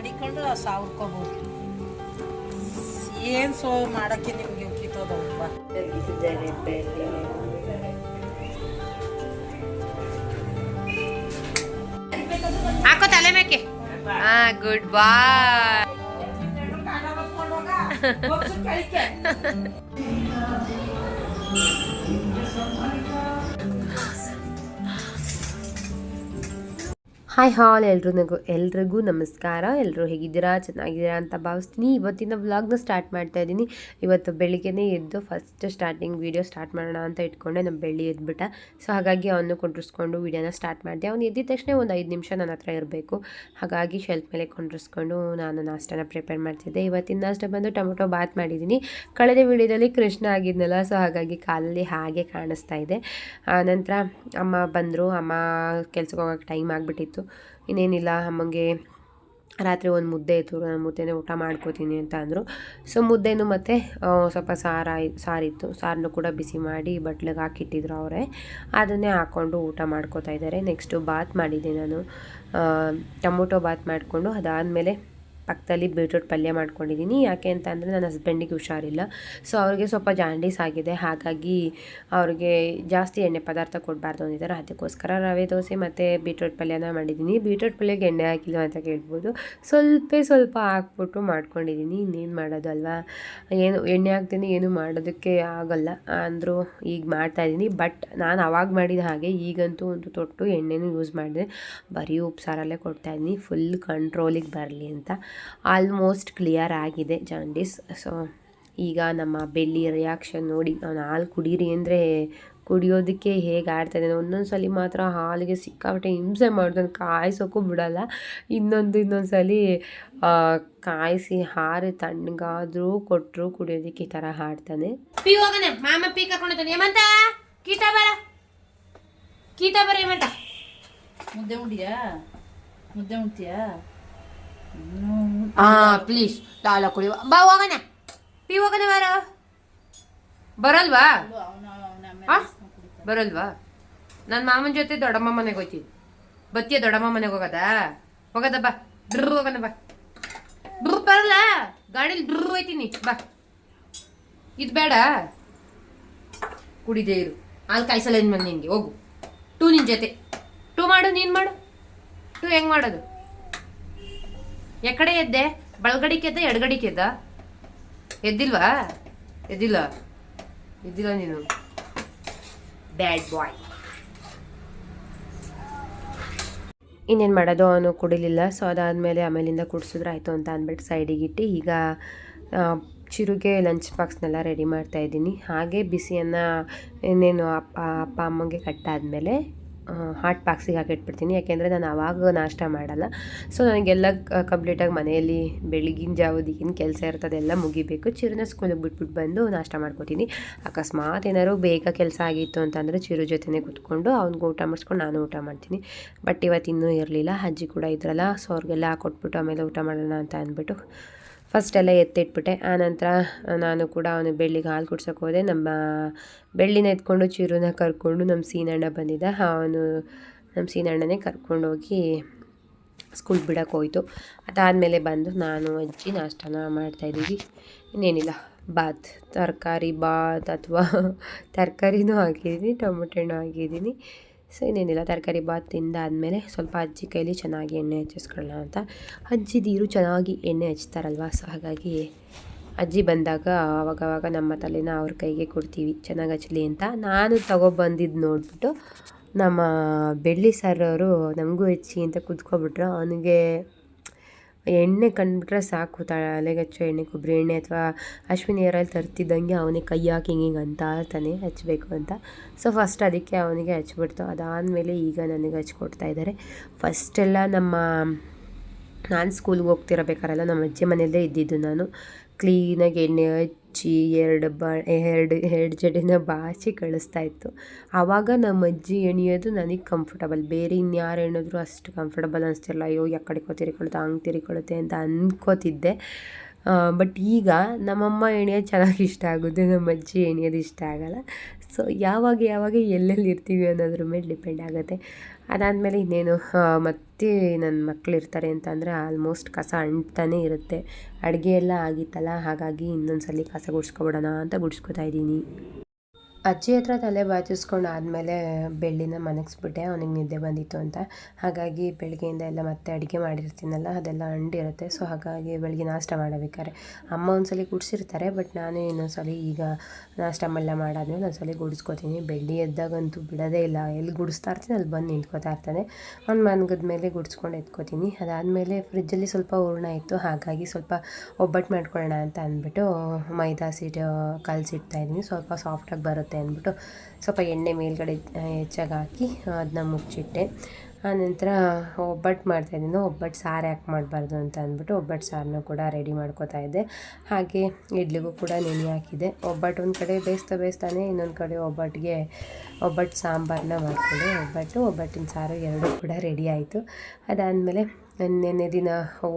ಬಂದು ಸಾವಿರ್ಕೋಬೋದು ಏನು ಸೋ ಮಾಡೋಕ್ಕೆ ನಿಮಗೆ ಉಪ್ಪಿತೋದವ್ವ ಹಾಕೋ ತಲೆ ಮೇಕೆ. ಹಾ ಗುಡ್ ಬಾಯ್ ಹಾಯ್ ಹಾಲ್ ಎಲ್ರಿಗೂ ಎಲ್ರಿಗೂ ನಮಸ್ಕಾರ. ಎಲ್ಲರೂ ಹೇಗಿದ್ದೀರಾ? ಚೆನ್ನಾಗಿದ್ದೀರಾ ಅಂತ ಭಾವಿಸ್ತೀನಿ. ಇವತ್ತಿನ ವ್ಲಾಗ್ನ ಸ್ಟಾರ್ಟ್ ಮಾಡ್ತಾ ಇದ್ದೀನಿ. ಇವತ್ತು ಬೆಳಿಗ್ಗೆನೇ ಎದ್ದು ಫಸ್ಟ್ ಸ್ಟಾರ್ಟಿಂಗ್ ವೀಡಿಯೋ ಸ್ಟಾರ್ಟ್ ಮಾಡೋಣ ಅಂತ ಇಟ್ಕೊಂಡೆ. ನಮ್ಮ ಬೆಳ್ಳಿ ಎದ್ಬಿಟ್ಟ. ಸೊ ಹಾಗಾಗಿ ಅವನು ಕೊಂಡ್ರಿಸ್ಕೊಂಡು ವೀಡಿಯೋನ ಸ್ಟಾರ್ಟ್ ಮಾಡಿದೆ. ಅವ್ನು ಎದ್ದಿದ ತಕ್ಷಣ ಒಂದು ಐದು ನಿಮಿಷ ನನ್ನ ಹತ್ರ ಇರಬೇಕು. ಹಾಗಾಗಿ ಶೆಲ್ಫ್ ಮೇಲೆ ಕೊಂಡ್ರಿಸ್ಕೊಂಡು ನಾನು ನಾಷ್ಟನ ಪ್ರಿಪೇರ್ ಮಾಡ್ತಿದ್ದೆ. ಇವತ್ತಿನ ನಾಷ್ಟ ಬಂದು ಟೊಮೊಟೊ ಬಾತ್ ಮಾಡಿದ್ದೀನಿ ಕಳೆದ ವೀಡಿಯೋದಲ್ಲಿ ಕೃಷ್ಣ ಆಗಿದ್ನಲ್ಲ ಸೊ ಹಾಗಾಗಿ ಕಾಲಲ್ಲಿ ಹಾಗೆ ಕಾಣಿಸ್ತಾ ಇದೆ. ಆನಂತರ ನಂತರ ಅಮ್ಮ ಬಂದರು. ಅಮ್ಮ ಕೆಲ್ಸಕ್ಕೆ ಹೋಗೋಕ್ಕೆ ಟೈಮ್ ಆಗಿಬಿಟ್ಟಿತ್ತು. ಇನ್ನೇನಿಲ್ಲ, ಅಮ್ಮಂಗೆ ರಾತ್ರಿ ಒಂದು ಮುದ್ದೆ ಇತ್ತು. ನಾನು ಮುದ್ದೆನೇ ಊಟ ಮಾಡ್ಕೋತೀನಿ ಅಂತ ಅಂದರು. ಸೊ ಮುದ್ದೆನೂ ಮತ್ತು ಸ್ವಲ್ಪ ಸಾರಾಯ್ ಸಾರಿತ್ತು ಸಾರನ್ನು ಕೂಡ ಬಿಸಿ ಮಾಡಿ ಬಟ್ಲಿಗೆ ಹಾಕಿಟ್ಟಿದ್ರು ಅವರೇ. ಅದನ್ನೇ ಹಾಕ್ಕೊಂಡು ಊಟ ಮಾಡ್ಕೋತಾ ಇದ್ದಾರೆ. ನೆಕ್ಸ್ಟು ಬಾತ್ ಮಾಡಿದ್ದೆ ನಾನು. ಟೊಮೊಟೊ ಬಾತ್ ಮಾಡಿಕೊಂಡು ಅದಾದಮೇಲೆ ಪಕ್ಕದಲ್ಲಿ ಬೀಟ್ರೂಟ್ ಪಲ್ಯ ಮಾಡ್ಕೊಂಡಿದ್ದೀನಿ ಯಾಕೆ ಅಂತ ಅಂದರೆ ನನ್ನ ಹಸ್ಬೆಂಡಿಗೆ ಹುಷಾರಿಲ್ಲ. ಸೊ ಅವ್ರಿಗೆ ಸ್ವಲ್ಪ ಜಾಂಡೀಸ್ ಆಗಿದೆ. ಹಾಗಾಗಿ ಅವ್ರಿಗೆ ಜಾಸ್ತಿ ಎಣ್ಣೆ ಪದಾರ್ಥ ಕೊಡಬಾರ್ದು ಅಂದಿದ್ದಾರೆ. ಅದಕ್ಕೋಸ್ಕರ ರವೆ ದೋಸೆ ಮತ್ತು ಬೀಟ್ರೂಟ್ ಪಲ್ಯನ ಮಾಡಿದ್ದೀನಿ ಬೀಟ್ರೂಟ್ ಪಲ್ಯಕ್ಕೆ ಎಣ್ಣೆ ಹಾಕಿಲ್ಲ ಅಂತ ಕೇಳ್ಬೋದು. ಸ್ವಲ್ಪ ಸ್ವಲ್ಪ ಹಾಕ್ಬಿಟ್ಟು ಮಾಡ್ಕೊಂಡಿದ್ದೀನಿ ಇನ್ನೇನು ಮಾಡೋದು ಅಲ್ವಾ ಏನು, ಎಣ್ಣೆ ಹಾಕ್ತೀನಿ ಏನು ಮಾಡೋದಕ್ಕೆ ಆಗೋಲ್ಲ. ಅಂದರೂ ಈಗ ಮಾಡ್ತಾಯಿದ್ದೀನಿ ಬಟ್ ನಾನು ಅವಾಗ ಮಾಡಿದ ಹಾಗೆ ಈಗಂತೂ ಒಂದು ತೊಟ್ಟು ಎಣ್ಣೆನೂ ಯೂಸ್ ಮಾಡಿದೆ. ಬರೀ ಉಪ್ಸಾರಲ್ಲೇ ಕೊಡ್ತಾಯಿದ್ದೀನಿ ಫುಲ್ ಕಂಟ್ರೋಲಿಗೆ ಬರಲಿ ಅಂತ. ಆಲ್ಮೋಸ್ಟ್ ಕ್ಲಿಯರ್ ಆಗಿದೆ ಜಾಂಡೀಸ್. ಸೊ ಈಗ ನಮ್ಮ ಬೆಳ್ಳಿ ರಿಯಾಕ್ಷನ್ ನೋಡಿ ನಾನು ಹಾಲು ಕುಡೀರಿ ಅಂದರೆ ಕುಡಿಯೋದಕ್ಕೆ ಹೇಗೆ ಆಡ್ತಾನೆ ಒಂದೊಂದು ಸಲ ಮಾತ್ರ ಹಾಲಿಗೆ ಸಿಕ್ಕಾಪಟ್ಟೆ ಹಿಂಸೆ ಮಾಡ್ತಾನೆ ಕಾಯಿಸೋಕ್ಕೂ ಬಿಡಲ್ಲ. ಇನ್ನೊಂದು ಇನ್ನೊಂದು ಸಲ ಆ, ಕಾಯಿಸಿ ಹಾರಿ ತಣ್ಣಗಾದರೂ ಕೊಟ್ಟರು ಕುಡಿಯೋದಕ್ಕೆ ಈ ಥರ ಹಾಡ್ತಾನೆ. ಪಿ ಹೋಗನೆ ಮಾಮ ಪಿ ಕರ್ಕೊಂಡೋಗ್ತಾನೆ. ಏಮಂತ ಕೀಟ ಬರ ಕೀಟ ಬರ ಏಮಂತ ಮುದ್ದೆ ಉಂಡಿಯಾ? ಮುದ್ದೆ ಉಣ್ತೀಯಾ ಆ ಪ್ಲೀಸ್ ಲಾಲ ಕುಡಿಯುವ ಬಾ ಹೋಗಣ ಪಿ ಹೋಗಣ ಬಾರ ಬರಲ್ವಾ? ಬರಲ್ವಾ ನನ್ನ ಮಾಮನ ಜೊತೆ ದೊಡ್ಡಮ್ಮ ಮನೆಗೆ ಹೋಯ್ತೀನಿ ಬತ್ತಿಯ ದೊಡ್ಡಮ್ಮ ಮನೆಗೆ ಹೋಗದ ಹೋಗದ ಬಾ ಡ್ರ ಹೋಗಣ ಬಾ ಡ್ರ ಬರಲ್ಲ ಗಾಡಿಲಿ ಡ್ರ ಹೋಯ್ತೀನಿ ಬಾ ಇದು ಬೇಡ ಕುಡಿದೇ ಇರು ಹಾಲು ಕಾಯಿಸಲ್ಲ ಏನು ಮನೆ ನಿನ್ಗೆ ಹೋಗು ಟೂ ನಿನ್ನ ಜೊತೆ ಟೂ ಮಾಡು ನೀನ್ ಮಾಡು ಟೂ ಹೆಂಗ್ ಮಾಡೋದು ಎಕಡೆ ಎದ್ದೆ? ಬಳಗಡಿಕೆದ್ದ ಎಡಗಡಿಕೆದ್ದ ಎಡಗಡಿಕೆ ಎದ್ದ? ಎದ್ದಿಲ್ವಾ? ಎದ್ದಿಲ್ಲ. ಎದ್ದಿಲ್ಲ ನೀನು. Bad boy. ಇನ್ನೇನು ಮಾಡೋದು? ಅವನು ಕುಡಿಲಿಲ್ಲ. ಸೊ ಅದಾದಮೇಲೆ ಆಮೇಲಿಂದ ಕುಡಿಸಿದ್ರೆ ಆಯಿತು ಅಂತ ಅಂದ್ಬಿಟ್ಟು ಸೈಡಿಗೆ ಇಟ್ಟು ಈಗ ಚಿರುಗೆ ಲಂಚ್ ಬಾಕ್ಸ್ನೆಲ್ಲ ರೆಡಿ ಮಾಡ್ತಾ ಇದ್ದೀನಿ. ಹಾಗೆ ಬಿಸಿಯನ್ನು ಇನ್ನೇನು ಅಪ್ಪ ಅಪ್ಪ, ಅಮ್ಮಂಗೆ ಕಟ್ಟಾದಮೇಲೆ ಹಾಟ್ ಬಾಕ್ಸಿಗೆ ಹಾಕಿಟ್ಬಿಡ್ತೀನಿ. ಯಾಕೆಂದರೆ ನಾನು ಆವಾಗ ನಾಷ್ಟ ಮಾಡಲ್ಲ. ಸೊ ನನಗೆಲ್ಲ ಕಂಪ್ಲೀಟಾಗಿ ಮನೆಯಲ್ಲಿ ಬೆಳಗಿನ ಜಾವದಿಗಿನ ಕೆಲಸ ಇರ್ತದೆ, ಎಲ್ಲ ಮುಗಿಬೇಕು. ಚಿರುನ ಸ್ಕೂಲಿಗೆ ಬಿಟ್ಬಿಟ್ಟು ಬಂದು ನಾಷ್ಟ ಮಾಡ್ಕೋತೀನಿ. ಅಕಸ್ಮಾತ್ ಏನಾದ್ರು ಬೇಗ ಕೆಲಸ ಆಗಿತ್ತು ಅಂತಂದರೆ ಚಿರು ಜೊತೆನೇ ಕೂತ್ಕೊಂಡು ಅವ್ನಿಗೆ ಊಟ ಮಾಡಿಸ್ಕೊಂಡು ನಾನು ಊಟ ಮಾಡ್ತೀನಿ. ಬಟ್ ಇವತ್ತು ಇನ್ನೂ ಇರಲಿಲ್ಲ. ಅಜ್ಜಿ ಕೂಡ ಇದ್ರಲ್ಲ ಸೊ ಅವ್ರಿಗೆಲ್ಲ ಹಾಕೊಟ್ಬಿಟ್ಟು ಆಮೇಲೆ ಊಟ ಮಾಡೋಣ ಅಂತ ಅಂದ್ಬಿಟ್ಟು ಫಸ್ಟ್ ಎಲ್ಲ ಎತ್ತಿಟ್ಬಿಟ್ಟೆ. ಆನಂತರ ನಾನು ಕೂಡ ಅವನು ಬೆಳ್ಳಿಗೆ ಹಾಲು ಕುಡ್ಸೋಕೆ ಹೋದೆ. ನಮ್ಮ ಬೆಳ್ಳಿನ ಎತ್ಕೊಂಡು ಚಿರುನ ಕರ್ಕೊಂಡು ನಮ್ಮ ಸೀನಣ್ಣ ಬಂದಿದ್ದ. ಅವನು ನಮ್ಮ ಸೀನಣ್ಣನೇ ಕರ್ಕೊಂಡೋಗಿ ಸ್ಕೂಲ್ ಬಿಡೋಕೆ ಹೋಯ್ತು. ಅದಾದಮೇಲೆ ಬಂದು ನಾನು, ಅಜ್ಜಿ ನಾಷ್ಟನ ಮಾಡ್ತಾಯಿದ್ದೀವಿ ಇನ್ನೇನಿಲ್ಲ ಬಾತ್ ತರಕಾರಿ ಬಾತ್ ಅಥವಾ ತರಕಾರಿನೂ ಹಾಕಿದ್ದೀನಿ ಟೊಮೊಟೊ ಹಾಕಿದ್ದೀನಿ. ಸೊ, ಇನ್ನೇನಿಲ್ಲ, ತರಕಾರಿ ಬಾತ್ ತಿಂದಾದಮೇಲೆ ಸ್ವಲ್ಪ ಅಜ್ಜಿ ಕೈಲಿ ಚೆನ್ನಾಗಿ ಎಣ್ಣೆ ಹಚ್ಚಿಸ್ಕೊಳ್ಳೋಣ ಅಂತ. ಅಜ್ಜಿದೀರು ಚೆನ್ನಾಗಿ ಎಣ್ಣೆ ಹಚ್ತಾರಲ್ವ, ಸೊ ಹಾಗಾಗಿ ಅಜ್ಜಿ ಬಂದಾಗ ಆವಾಗವಾಗ ನಮ್ಮ ತಲೆನ ಅವ್ರ ಕೈಗೆ ಕೊಡ್ತೀವಿ, ಚೆನ್ನಾಗಿ ಹಚ್ಚಲಿ ಅಂತ. ನಾನು ತಗೊಬಂದಿದ್ದು ನೋಡಿಬಿಟ್ಟು ನಮ್ಮ ಬೆಳ್ಳಿ ಸರ್ ಅವರು ನಮಗೂ ಹೆಚ್ಚಿ ಅಂತ ಕುತ್ಕೊಬಿಟ್ರು. ಅವನಿಗೆ ಎಣ್ಣೆ ಕಂಡುಬಿಟ್ರೆ ಸಾಕು ತಲೆಗೆ ಹಚ್ಚೋ ಎಣ್ಣೆ, ಕೊಬ್ಬರಿ ಎಣ್ಣೆ ಅಥವಾ ಅಶ್ವಿನಿ ಏರಲ್ಲಿ ತರ್ತಿದ್ದಂಗೆ ಅವನಿಗೆ ಕೈ ಹಾಕಿ ಹಿಂಗೆ ಹಿಂಗೆ ಅಂತ ತಾನೆ ಹಚ್ಚಬೇಕು ಅಂತ. ಸೊ ಫಸ್ಟ್ ಅದಕ್ಕೆ ಅವನಿಗೆ ಹಚ್ಬಿಡ್ತು. ಅದಾದಮೇಲೆ ಈಗ ನನಗೆ ಹಚ್ಕೊಡ್ತಾ ಇದ್ದಾರೆ. ಫಸ್ಟೆಲ್ಲ ನಮ್ಮ ನಾನು ಸ್ಕೂಲ್ಗೆ ಹೋಗ್ತಿರಬೇಕಾರೆಲ್ಲ ನಮ್ಮ ಅಜ್ಜಿ ಮನೆಯಲ್ಲೇ ಇದ್ದಿದ್ದು ನಾನು. ಕ್ಲೀನಾಗಿ ಎಣ್ಣೆ ಹಚ್ಚಿ, ಎರಡು ಬ, ಎರಡು ಎರಡು ಜಡೆನ ಬಾಚಿ ಕಳಿಸ್ತಾ ಇತ್ತು. ಆವಾಗ ನಮ್ಮ ಅಜ್ಜಿ ಎಣಿಯೋದು ನನಗೆ ಕಂಫರ್ಟಬಲ್ ಬೇರೆ ಇನ್ಯಾರು ಎಣಿದ್ರು ಅಷ್ಟು ಕಂಫರ್ಟಬಲ್ ಅನಿಸ್ತಿರಲ್ಲ ಅಯ್ಯೋ ಯಾಕಡೆಕೋ ತಿರ್ಕೊಳುತ್ತೆ ಹಂಗೆ ತಿರ್ಕೊಳುತ್ತೆ ಅಂತ ಅಂದ್ಕೋತಿದ್ದೆ ಬಟ್ ಈಗ ನಮ್ಮಮ್ಮ ಎಣಿಯೋದು ಚೆನ್ನಾಗಿ ಇಷ್ಟ ಆಗುತ್ತೆ ನಮ್ಮ ಅಜ್ಜಿ ಎಣಿಯೋದು ಇಷ್ಟ ಆಗಲ್ಲ. ಸೊ ಯಾವಾಗ ಯಾವಾಗ ಎಲ್ಲೆಲ್ಲಿ ಇರ್ತೀವಿ ಅನ್ನೋದ್ರ ಮೇಲೆ ಡಿಪೆಂಡ್ ಆಗುತ್ತೆ. ಅದಾದಮೇಲೆ ಇನ್ನೇನು ಮತ್ತೆ ನನ್ನ ಮಕ್ಕಳು ಇರ್ತಾರೆ ಅಂತಂದರೆ ಆಲ್ಮೋಸ್ಟ್ ಕಸ ಅಂಟ್ತಾನೆ ಇರುತ್ತೆ. ಅಡುಗೆ ಎಲ್ಲ ಆಗಿತ್ತಲ್ಲ, ಹಾಗಾಗಿ ಇನ್ನೊಂದು ಸಲ ಕಸ ಗುಡಿಸ್ಕೊಬಿಡೋಣ ಅಂತ ಗುಡ್ಸ್ಕೊತಾ ಇದ್ದೀನಿ. ಅಜ್ಜಿ ಹತ್ರ ತಲೆ ಬಾಚಿಸ್ಕೊಂಡು ಆದಮೇಲೆ ಬೆಳ್ಳಿನ ಮನಗಿಸ್ಬಿಟ್ಟೆ, ಅವನಿಗೆ ನಿದ್ದೆ ಬಂದಿತ್ತು ಅಂತ. ಹಾಗಾಗಿ ಬೆಳಗ್ಗೆಯಿಂದ ಎಲ್ಲ ಮತ್ತೆ ಅಡುಗೆ ಮಾಡಿರ್ತೀನಲ್ಲ, ಅದೆಲ್ಲ ಅಂಡಿರುತ್ತೆ ಸೊ ಹಾಗಾಗಿ ಬೆಳಗ್ಗೆ ನಾಷ್ಟ ಮಾಡಬೇಕಾದ್ರೆ ಅಮ್ಮ ಒಂದ್ಸಲಿ ಗುಡಿಸಿರ್ತಾರೆ, ಬಟ್ ನಾನು ಇನ್ನೊಂದ್ಸಲಿ ಈಗ ನಾಷ್ಟ ಮಲ್ಲ ಮಾಡಾದ್ಮೇಲೆ ಒಂದ್ಸಲಿ ಗುಡಿಸ್ಕೋತೀನಿ. ಬೆಳ್ಳಿ ಎದ್ದಾಗಂತೂ ಬಿಡೋದೇ ಇಲ್ಲ. ಎಲ್ಲಿ ಗುಡಿಸ್ತಾ ಇರ್ತೀನಿ, ಅಲ್ಲಿ ಬಂದು ನಿಂತ್ಕೋತಾ ಇರ್ತಾನೆ. ಅವ್ನು ಮನಗದ ಮೇಲೆ ಗುಡಿಸ್ಕೊಂಡು ಎತ್ಕೋತೀನಿ. ಅದಾದಮೇಲೆ ಫ್ರಿಜ್ಜಲ್ಲಿ ಸ್ವಲ್ಪ ಹೂರ್ಣ ಇತ್ತು, ಹಾಗಾಗಿ ಸ್ವಲ್ಪ ಒಬ್ಬಟ್ಟು ಮಾಡ್ಕೊಳ್ಳೋಣ ಅಂತ ಅಂದ್ಬಿಟ್ಟು ಮೈದಾ ಸೀಟು ಕಲಸಿಡ್ತಾ ಇದ್ದೀನಿ. ಸ್ವಲ್ಪ ಸಾಫ್ಟಾಗಿ ಬರುತ್ತೆ. ಅಂದ್ಬಿಟ್ಟು ಸ್ವಲ್ಪ ಎಣ್ಣೆ ಮೇಲ್ಗಡೆ ಹೆಚ್ಚಾಗಿ ಹಾಕಿ ಅದನ್ನ ಮುಚ್ಚಿಟ್ಟೆ ಆನಂತರ ಒಬ್ಬಟ್ಟು ಮಾಡ್ತಾಯಿದ್ದೀನಿ ಒಬ್ಬಟ್ಟು ಸಾರು ಯಾಕೆ ಮಾಡಬಾರ್ದು ಅಂತ ಅಂದ್ಬಿಟ್ಟು ಒಬ್ಬಟ್ಟು ಸಾರನ್ನ ಕೂಡ ರೆಡಿ ಮಾಡ್ಕೋತಾ ಇದ್ದೆ. ಹಾಗೆ ಇಡ್ಲಿಗೂ ಕೂಡ ನೆನೆ ಹಾಕಿದೆ ಒಬ್ಬಟ್ಟು ಒಂದು ಕಡೆ ಬೇಯಿಸ್ತಾ ಬೇಯಿಸ್ತಾನೆ, ಇನ್ನೊಂದು ಕಡೆ ಒಬ್ಬಟ್ಟಿಗೆ ಒಬ್ಬಟ್ಟು ಸಾಂಬಾರನ್ನ ಮಾಡಿಕೊಂಡೆ. ಒಬ್ಬಟ್ಟು, ಒಬ್ಬಟ್ಟಿನ ಸಾರು ಎರಡೂ ಕೂಡ ರೆಡಿ ಆಯಿತು. ಅದಾದಮೇಲೆ ನೆನ್ನೆ ದಿನ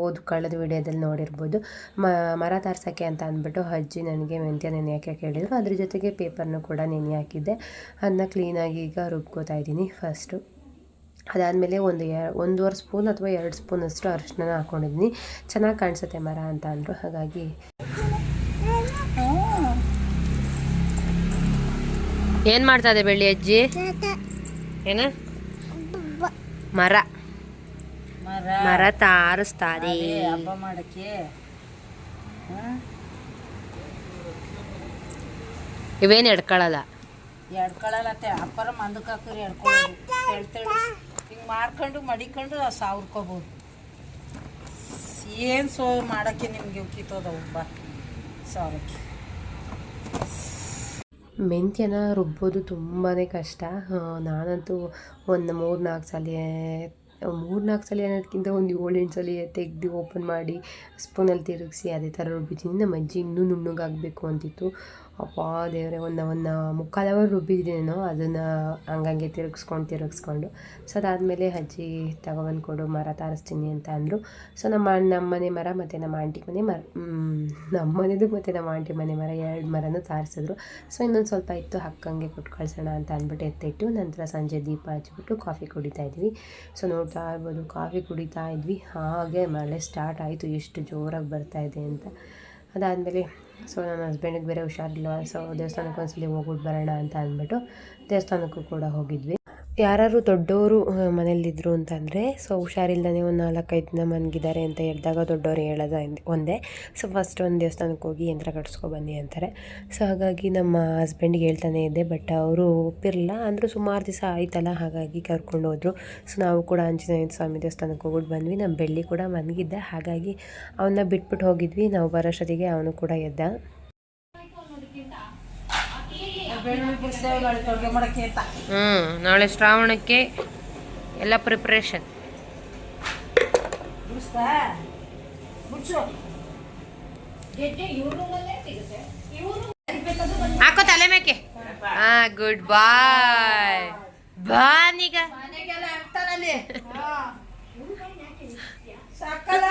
ಓದು ಕಳೆದ ವಿಡಿಯೋದಲ್ಲಿ ನೋಡಿರ್ಬೋದು. ಮ ಮರ ತರ್ಸೋಕ್ಕೆ ಅಂತ ಅಂದ್ಬಿಟ್ಟು ಅಜ್ಜಿ ನನಗೆ ಮೆಂತ್ಯ ನೆನೆ ಹಾಕಿ ಹೇಳಿದರು ಅದ್ರ ಜೊತೆಗೆ ಪೇಪರ್ನು ಕೂಡ ನೆನೆ ಹಾಕಿದ್ದೆ ಅದನ್ನ ಕ್ಲೀನಾಗಿ ಈಗ ರುಬ್ಕೋತಾ ಇದ್ದೀನಿ ಫಸ್ಟು. ಅದಾದಮೇಲೆ ಒಂದು ಎ ಒಂದೂವರೆ ಸ್ಪೂನ್ ಅಥವಾ ಎರಡು ಸ್ಪೂನಷ್ಟು ಅರಿಶಿನ ಹಾಕ್ಕೊಂಡಿದ್ದೀನಿ ಚೆನ್ನಾಗಿ ಕಾಣಿಸುತ್ತೆ ಮರ ಅಂತ ಅಂದರು. ಹಾಗಾಗಿ ಏನು ಮಾಡ್ತಾ ಇದೆ ಬೆಳ್ಳಿ ಅಜ್ಜಿ? ಏನ? ಮರ. ಮರ. ಮರ ತಾರಿಸ್ತಾ ಇದೆ ಹಬ್ಬ ಮಾಡಕ್ಕೆ? ಇವೇನು ಎಡ್ಕೊಳ್ಳಲ್ಲ ಎಡ್ಕೊಳಲತ್ತೆ ಅಪ್ಪರ ಮಂದಕ್ಕೆ ಹಾಕಿರಿ ಎಡ್ಕೊಳ್ಳೋದು ತೆಳ್ತೇಳಿ ಹಿಂಗೆ ಮಾಡ್ಕೊಂಡು ಮಡಿಕೊಂಡು ಸಾವಿರ್ಕೋಬೋದು. ಏನು ಸೋ ಮಾಡೋಕ್ಕೆ ನಿಮಗೆ ಕಿತ್ತೋದವು ಬಾ ಸಾವಿರಕ್ಕೆ ಮೆಂತ್ಯನ ರುಬ್ಬೋದು ತುಂಬಾ ಕಷ್ಟ. ನಾನಂತೂ ಒಂದು ಮೂರು ನಾಲ್ಕು ಸಲ ಮೂರು ನಾಲ್ಕು ಸಲ ಅನ್ನೋದಕ್ಕಿಂತ ಒಂದು ಏಳೆಂಟು ಸಲ ತೆಗೆದು ಓಪನ್ ಮಾಡಿ ಸ್ಪೂನಲ್ಲಿ ತಿರುಗಿಸಿ ಅದೇ ಥರ ರುಬ್ಬಿದ್ದೀನಿ ನಮ್ಮ ಅಜ್ಜಿ ಇನ್ನೂ ನುಣ್ಣಗಾಗಬೇಕು ಅಂತಿತ್ತು. ಅಪ್ಪ ದೇವರೇ, ಒಂದು ಒಂದು ಮುಕ್ಕಾಲು ಅವರ್ ರುಬ್ಬಿದ್ದೇನೋ ಅದನ್ನು ಹಂಗಂಗೆ ತಿರುಗಿಸ್ಕೊಂಡು ತಿರುಗಿಸ್ಕೊಂಡು. ಸೊ ಅದಾದಮೇಲೆ ಅಜ್ಜಿ, ತಗೊಬಂದು ಕೊಡು, ಮರ ತಾರಿಸ್ತೀನಿ ಅಂತ ಅಂದರು. ಸೊ ನಮ್ಮ ನಮ್ಮ ಮನೆ ಮರ ಮತ್ತು ನಮ್ಮ ಆಂಟಿ ಮನೆ ಮರ ನಮ್ಮ ಮನೆದು ಮತ್ತು ನಮ್ಮ ಆಂಟಿ ಮನೆ ಮರ ಎರಡು ಮರನೂ ತಾರಿಸಿದ್ರು. ಸೊ ಇನ್ನೊಂದು ಸ್ವಲ್ಪ ಇತ್ತು, ಹಕ್ಕಂಗೆ ಕೊಟ್ಟು ಕಳ್ಸೋಣ ಅಂತ ಅಂದ್ಬಿಟ್ಟು ಎತ್ತಿಟ್ಟು, ನಂತರ ಸಂಜೆ ದೀಪ ಹಚ್ಬಿಟ್ಟು ಕಾಫಿ ಕುಡಿತಾ ಇದ್ವಿ. ಸೊ ನೋಡ್ತಾ ಇರ್ಬೋದು, ಕಾಫಿ ಕುಡಿತಾ ಇದ್ವಿ. ಹಾಗೆ ಮಳೆ ಸ್ಟಾರ್ಟ್ ಆಯಿತು, ಎಷ್ಟು ಜೋರಾಗಿ ಬರ್ತಾ ಇದೆ ಅಂತ. ಅದಾದಮೇಲೆ ಸೊ ನನ್ನ ಹಸ್ಬೆಂಡಿಗೆ ಬೇರೆ ಹುಷಾರಿಲ್ಲ. ಸೊ ದೇವಸ್ಥಾನಕ್ಕೆ ಒಂದ್ಸಲಿ ಹೋಗ್ಬಿಟ್ಟು ಬರೋಣ ಅಂತ ಅಂದ್ಬಿಟ್ಟು ದೇವಸ್ಥಾನಕ್ಕೂ ಕೂಡ ಹೋಗಿದ್ವಿ. ಯಾರು ದೊಡ್ಡವರು ಮನೇಲಿದ್ರು ಅಂತಂದರೆ, ಸೊ ಹುಷಾರಿಲ್ದೇ ಒಂದು ನಾಲ್ಕೈದು ದಿನ ಮನಗಿದ್ದಾರೆ ಅಂತ ಹೇಳಿದಾಗ ದೊಡ್ಡವರು ಹೇಳೋದ ಒಂದೇ. ಸೊ ಫಸ್ಟ್ ಒಂದು ದೇವಸ್ಥಾನಕ್ಕೆ ಹೋಗಿ ಯಂತ್ರ ಬನ್ನಿ ಅಂತಾರೆ. ಸೊ ಹಾಗಾಗಿ ನಮ್ಮ ಹಸ್ಬೆಂಡ್ಗೆ ಹೇಳ್ತಾನೆ ಇದ್ದೆ ಬಟ್ ಅವರು ಒಪ್ಪಿರಲಿಲ್ಲ. ಅಂದರೂ ಸುಮಾರು ದಿವಸ ಆಯ್ತಲ್ಲ, ಹಾಗಾಗಿ ಕರ್ಕೊಂಡು ಹೋದರು. ಸೊ ನಾವು ಕೂಡ ಆಂಜನೇಯ ಸ್ವಾಮಿ ದೇವಸ್ಥಾನಕ್ಕೆ ಹೋಗ್ಬಿಟ್ಟು ಬಂದ್ವಿ. ನಮ್ಮ ಬೆಳ್ಳಿ ಕೂಡ ಮನ್ಗಿದ್ದ. ಹಾಗಾಗಿ ಅವನ್ನ ಬಿಟ್ಬಿಟ್ಟು ಹೋಗಿದ್ವಿ. ನಾವು ಬರೋಷ್ಟೊತ್ತಿಗೆ ಅವನು ಕೂಡ ಎದ್ದ ಬೆಳ್ಳುಳ್ಳಿ ಬಿಡಿಸ್ತೇವೆ ಅಡುಗೆ ಮಾಡೋಕ್ಕೆ ಅಂತ ಹ್ಞೂ ನಾಳೆ ಶ್ರಾವಣಕ್ಕೆ ಎಲ್ಲ ಪ್ರಿಪ್ರೇಷನ್ ಹಾಕೋ ತಲೆ ಮೇಕೆ. ಹಾ ಗುಡ್ ಬಾಯ್ ಬಾನೀಗ. ಸಾಕಲ್ಲ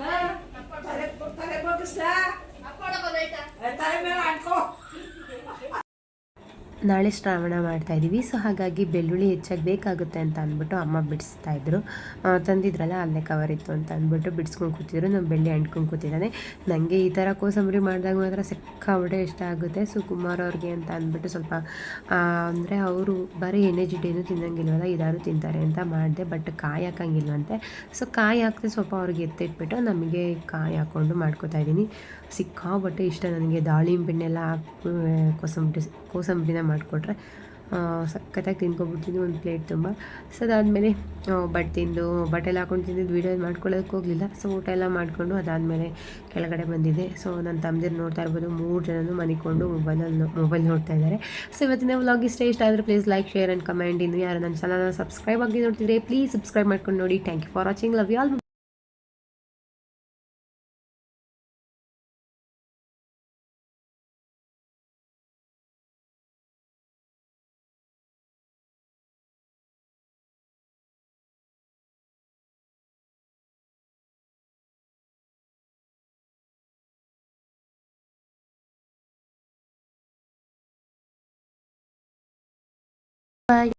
ತಲೆ ತಲೆ ತಲೆ ಮೇಲೆ ಹಾಕೋ ನಾಳೆ ಶ್ರಾವಣ ಮಾಡ್ತಾ ಇದ್ದೀವಿ. ಸೊ ಹಾಗಾಗಿ ಬೆಳ್ಳುಳ್ಳಿ ಹೆಚ್ಚಾಗಿ ಬೇಕಾಗುತ್ತೆ ಅಂತ ಅಂದ್ಬಿಟ್ಟು ಅಮ್ಮ ಬಿಡಿಸ್ತಾ ಇದ್ರು. ತಂದಿದ್ರಲ್ಲ, ಅಲ್ಲೇ ಕವರ್ ಇತ್ತು ಅಂತ ಅಂದ್ಬಿಟ್ಟು ಬಿಡಿಸ್ಕೊಂಡು ಕೂತಿದ್ರು. ನಮ್ಮ ಬೆಳ್ಳಿ ಅಂಟ್ಕೊಂಡು ಕೂತಿದ್ದಾನೆ. ನನಗೆ ಈ ಥರ ಕೋಸಂಬರಿ ಮಾಡಿದಾಗ ಮಾತ್ರ ಸಿಕ್ಕಾಬಿಟ್ಟೆ ಇಷ್ಟ ಆಗುತ್ತೆ. ಸೊ ಕುಮಾರ್ ಅವ್ರಿಗೆ ಅಂತ ಅಂದ್ಬಿಟ್ಟು ಸ್ವಲ್ಪ ಅಂದರೆ ಅವರು ಬರೀ ಎಣ್ಣೆ ಜಿಡ್ಡೇನು ತಿನ್ನಂಗಿಲ್ವಲ್ಲ ಇದಾರು ತಿಂತಾರೆ ಅಂತ ಮಾಡಿದೆ ಬಟ್ ಕಾಯಿ ಹಾಕಂಗಿಲ್ವಂತೆ. ಸೊ ಕಾಯಿ ಹಾಕಿದ್ರೆ ಸ್ವಲ್ಪ ಅವ್ರಿಗೆ ಎತ್ತಿಟ್ಬಿಟ್ಟು ನಮಗೆ ಕಾಯಿ ಹಾಕ್ಕೊಂಡು ಮಾಡ್ಕೊತಾ ಇದ್ದೀನಿ. ಸಿಕ್ಕಾಬಟ್ಟೆ ಇಷ್ಟ ನನಗೆ. ದಾಳಿಂಬೆಣ್ಣೆಲ್ಲ ಹಾಕಿ ಕೋಸಂಬರಿ ಕೋಸಂಬರಿನ ಮಾಡಿಕೊಟ್ರೆ ಸಖತ್ತಾಗಿ ತಿನ್ಕೊಬಿಡ್ತೀನಿ ಒಂದು ಪ್ಲೇಟ್ ತುಂಬ. ಸೊ ಅದಾದಮೇಲೆ ಬಟ್ ತಿಂದು ಬಟ್ಟೆಲ್ಲ ಹಾಕೊಂಡು ತಿಂದಿದ್ದು ವೀಡಿಯೋ ಮಾಡ್ಕೊಳ್ಳೋಕೆ ಹೋಗಲಿಲ್ಲ. ಸೊ ಊಟ ಎಲ್ಲ ಮಾಡಿಕೊಂಡು ಅದಾದಮೇಲೆ ಕೆಳಗಡೆ ಬಂದಿದೆ ಸೊ ನನ್ನ ತಮ್ಮದಿರು ನೋಡ್ತಾ ಇರ್ಬೋದು, ಮೂರು ಜನನೂ ಮನಿಕೊಂಡು ಮೊಬೈಲಲ್ಲಿ ಮೊಬೈಲ್ ನೋಡ್ತಾ ಇದ್ದಾರೆ. ಸೊ ಇವತ್ತಿನ ವ್ಲಾಗ್ ಇಷ್ಟ ಇಷ್ಟ ಆದರೆ please like share and comment ಇನ್ನು ಯಾರು ನನ್ನ ಚಾನಲ್ನ ಸಬ್ಸ್ಕ್ರೈಬ್ ಆಗಿ ನೋಡ್ತಿದ್ರೆ ಪ್ಲೀಸ್ ಸಬ್ಸ್ಕ್ರೈಬ್ ಮಾಡ್ಕೊಂಡು ನೋಡಿ. Thank you for watching love you all bye